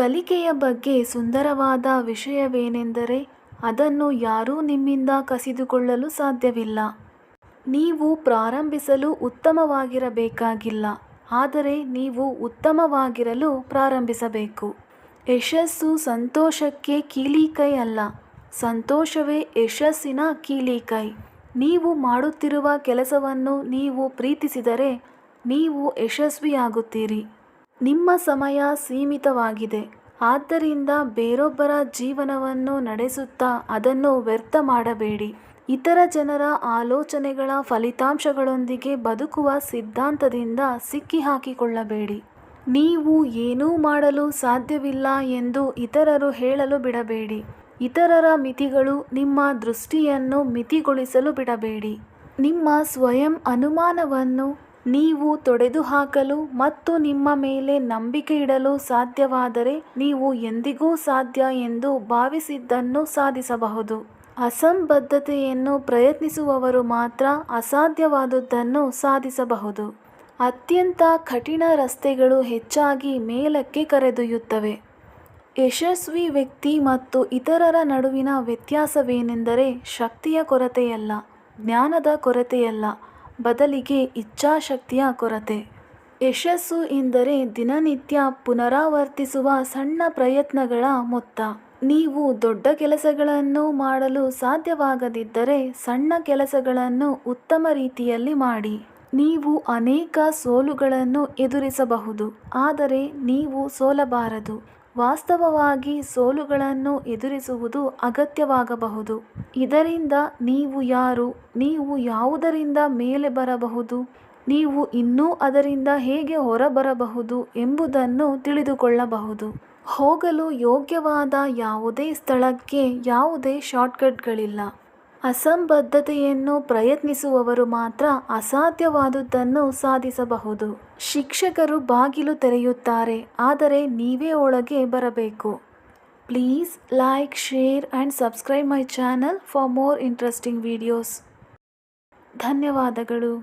ಕಲಿಕೆಯ ಬಗ್ಗೆ ಸುಂದರವಾದ ವಿಷಯವೇನೆಂದರೆ ಅದನ್ನು ಯಾರೂ ನಿಮ್ಮಿಂದ ಕಸಿದುಕೊಳ್ಳಲು ಸಾಧ್ಯವಿಲ್ಲ. ನೀವು ಪ್ರಾರಂಭಿಸಲು ಉತ್ತಮವಾಗಿರಬೇಕಾಗಿಲ್ಲ, ಆದರೆ ನೀವು ಉತ್ತಮವಾಗಿರಲು ಪ್ರಾರಂಭಿಸಬೇಕು. ಯಶಸ್ಸು ಸಂತೋಷಕ್ಕೆ ಕೀಲಿಕೈ ಅಲ್ಲ, ಸಂತೋಷವೇ ಯಶಸ್ಸಿನ ಕೀಲಿಕೈ. ನೀವು ಮಾಡುತ್ತಿರುವ ಕೆಲಸವನ್ನು ನೀವು ಪ್ರೀತಿಸಿದರೆ ನೀವು ಯಶಸ್ವಿಯಾಗುತ್ತೀರಿ. ನಿಮ್ಮ ಸಮಯ ಸೀಮಿತವಾಗಿದೆ. ಆದ್ದರಿಂದ ಬೇರೊಬ್ಬರ ಜೀವನವನ್ನು ನಡೆಸುತ್ತಾ ಅದನ್ನು ವ್ಯರ್ಥ ಮಾಡಬೇಡಿ. ಇತರ ಜನರ ಆಲೋಚನೆಗಳ ಫಲಿತಾಂಶಗಳೊಂದಿಗೆ ಬದುಕುವ ಸಿದ್ಧಾಂತದಿಂದ ಸಿಕ್ಕಿಹಾಕಿಕೊಳ್ಳಬೇಡಿ. ನೀವು ಏನೂ ಮಾಡಲು ಸಾಧ್ಯವಿಲ್ಲ ಎಂದು ಇತರರು ಹೇಳಲು ಬಿಡಬೇಡಿ. ಇತರರ ಮಿತಿಗಳು ನಿಮ್ಮ ದೃಷ್ಟಿಯನ್ನು ಮಿತಿಗೊಳಿಸಲು ಬಿಡಬೇಡಿ. ನಿಮ್ಮ ಸ್ವಯಂ ಅನುಮಾನವನ್ನು ನೀವು ತೊಡೆದುಹಾಕಲು ಮತ್ತು ನಿಮ್ಮ ಮೇಲೆ ನಂಬಿಕೆ ಇಡಲು ಸಾಧ್ಯವಾದರೆ ನೀವು ಎಂದಿಗೂ ಸಾಧ್ಯ ಎಂದು ಭಾವಿಸಿದ್ದನ್ನು ಸಾಧಿಸಬಹುದು. ಅಸಂಬದ್ಧತೆಯನ್ನು ಪ್ರಯತ್ನಿಸುವವರು ಮಾತ್ರ ಅಸಾಧ್ಯವಾದುದನ್ನು ಸಾಧಿಸಬಹುದು. ಅತ್ಯಂತ ಕಠಿಣ ರಸ್ತೆಗಳು ಹೆಚ್ಚಾಗಿ ಮೇಲಕ್ಕೆ ಕರೆದೊಯ್ಯುತ್ತವೆ. ಯಶಸ್ವಿ ವ್ಯಕ್ತಿ ಮತ್ತು ಇತರರ ನಡುವಿನ ವ್ಯತ್ಯಾಸವೇನೆಂದರೆ ಶಕ್ತಿಯ ಕೊರತೆಯಲ್ಲ, ಜ್ಞಾನದ ಕೊರತೆಯಲ್ಲ. ಬದಲಿಗೆ ಇಚ್ಛಾಶಕ್ತಿಯ ಕೊರತೆ. ಯಶಸ್ಸು ಎಂದರೆ ದಿನನಿತ್ಯ ಪುನರಾವರ್ತಿಸುವ ಸಣ್ಣ ಪ್ರಯತ್ನಗಳ ಮೊತ್ತ. ನೀವು ದೊಡ್ಡ ಕೆಲಸಗಳನ್ನು ಮಾಡಲು ಸಾಧ್ಯವಾಗದಿದ್ದರೆ ಸಣ್ಣ ಕೆಲಸಗಳನ್ನು ಉತ್ತಮ ರೀತಿಯಲ್ಲಿ ಮಾಡಿ. ನೀವು ಅನೇಕ ಸೋಲುಗಳನ್ನು ಎದುರಿಸಬಹುದು, ಆದರೆ ನೀವು ಸೋಲಬಾರದು. ವಾಸ್ತವವಾಗಿ ಸೋಲುಗಳನ್ನು ಎದುರಿಸುವುದು ಅಗತ್ಯವಾಗಬಹುದು. ಇದರಿಂದ ನೀವು ಯಾರು? ನೀವು ಯಾವುದರಿಂದ ಮೇಲೆ ಬರಬಹುದು? ನೀವು ಇನ್ನೂ ಅದರಿಂದ ಹೇಗೆ ಹೊರಬರಬಹುದು ಎಂಬುದನ್ನು ತಿಳಿದುಕೊಳ್ಳಬಹುದು. ಹೋಗಲು ಯೋಗ್ಯವಾದ ಯಾವುದೇ ಸ್ಥಳಕ್ಕೆ ಯಾವುದೇ ಶಾರ್ಟ್ಕಟ್ಗಳಿಲ್ಲ. ಅಸಂಬದ್ಧತೆಯನ್ನು ಪ್ರಯತ್ನಿಸುವವರು ಮಾತ್ರ ಅಸಾಧ್ಯವಾದುದನ್ನು ಸಾಧಿಸಬಹುದು. ಶಿಕ್ಷಕರು ಬಾಗಿಲು ತೆರೆಯುತ್ತಾರೆ, ಆದರೆ ನೀವೇ ಒಳಗೆ ಬರಬೇಕು. Please like, share and subscribe my channel for more interesting videos. ಧನ್ಯವಾದಗಳು.